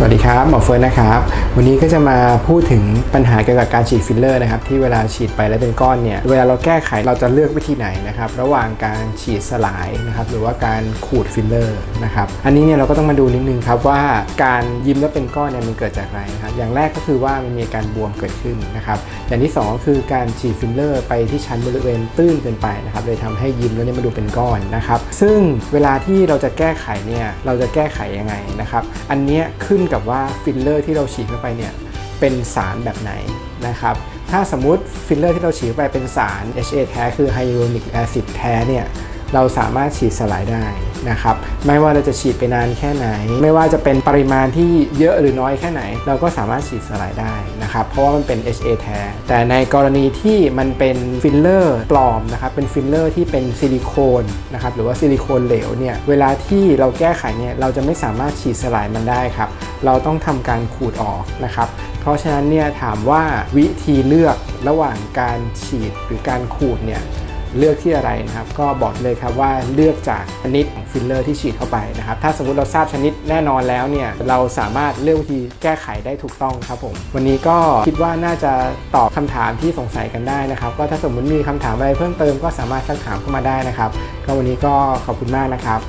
สวัสดีครับ หมอเฟิร์นนะครับ วันนี้ก็จะมาพูดถึงปัญหาเกี่ยวกับการฉีดฟิลเลอร์นะครับที่เวลาฉีดไปแล้วเป็นก้อนเนี่ย เวลาเราแก้ไขเราจะเลือกวิธีไหนนะครับ ระหว่างการฉีดสลายนะครับหรือว่าการขูดฟิลเลอร์นะครับ อันนี้เนี่ยเราก็ต้องมาดูนิดนึงครับว่าการยิ้มแล้วเป็นก้อนเนี่ยมันเกิดจากอะไรนะครับ อย่างแรกก็คือว่ามันมีการบวมเกิดขึ้นนะครับ อย่างที่สองก็คือการฉีดฟิลเลอร์ไปที่ชั้นบริเวณตื้นเกินไปนะครับเลยทำให้ยิ้มแล้วเนี่ยมันดูเป็นก้อนนะครับ ซึ่งเวลาที่เราจะแก้ไขเนี่ยเราจะแก้ไขยังไงนะครับ อันเนี้ยขึ้นกับว่าฟิลเลอร์ที่เราฉีดเข้าไปเนี่ยเป็นสารแบบไหนนะครับ ถ้าสมมุติฟิลเลอร์ที่เราฉีดไปเป็นสาร HA แท้คือไฮยาลูรอนิกแอซิดแท้เนี่ย เราสามารถฉีดสลายได้ นะครับไม่ว่าเราจะฉีดไปนานแค่ไหน ไม่ว่าจะเป็นปริมาณที่เยอะหรือน้อยแค่ไหน เราก็สามารถฉีดสลายได้นะครับเพราะว่ามันเป็น HA แท้แต่ในกรณีที่มันเป็นฟิลเลอร์ปลอมนะครับเป็นฟิลเลอร์ที่เป็นซิลิโคนนะครับหรือว่าซิลิโคนเหลวเนี่ยเวลาที่เราแก้ไขเนี่ยเราจะไม่สามารถฉีดสลายมันได้ครับเราต้องทำการขูดออกนะครับเพราะฉะนั้นเนี่ยถามว่าวิธีเลือกระหว่างการฉีดหรือการขูดเนี่ย เลือกที่อะไรนะครับ ก็บอกเลยครับว่าเลือกจากชนิดของฟิลเลอร์ที่ฉีดเข้าไปนะครับ ถ้าสมมุติเราทราบชนิดแน่นอนแล้วเนี่ย เราสามารถเลือกวิธีแก้ไขได้ถูกต้องครับผม วันนี้ก็คิดว่าน่าจะตอบคำถามที่สงสัยกันได้นะครับ ก็ถ้าสมมุติมีคำถามอะไรเพิ่มเติมก็สามารถสักถามเข้ามาได้นะครับ ก็วันนี้ก็ขอบคุณมากนะครับ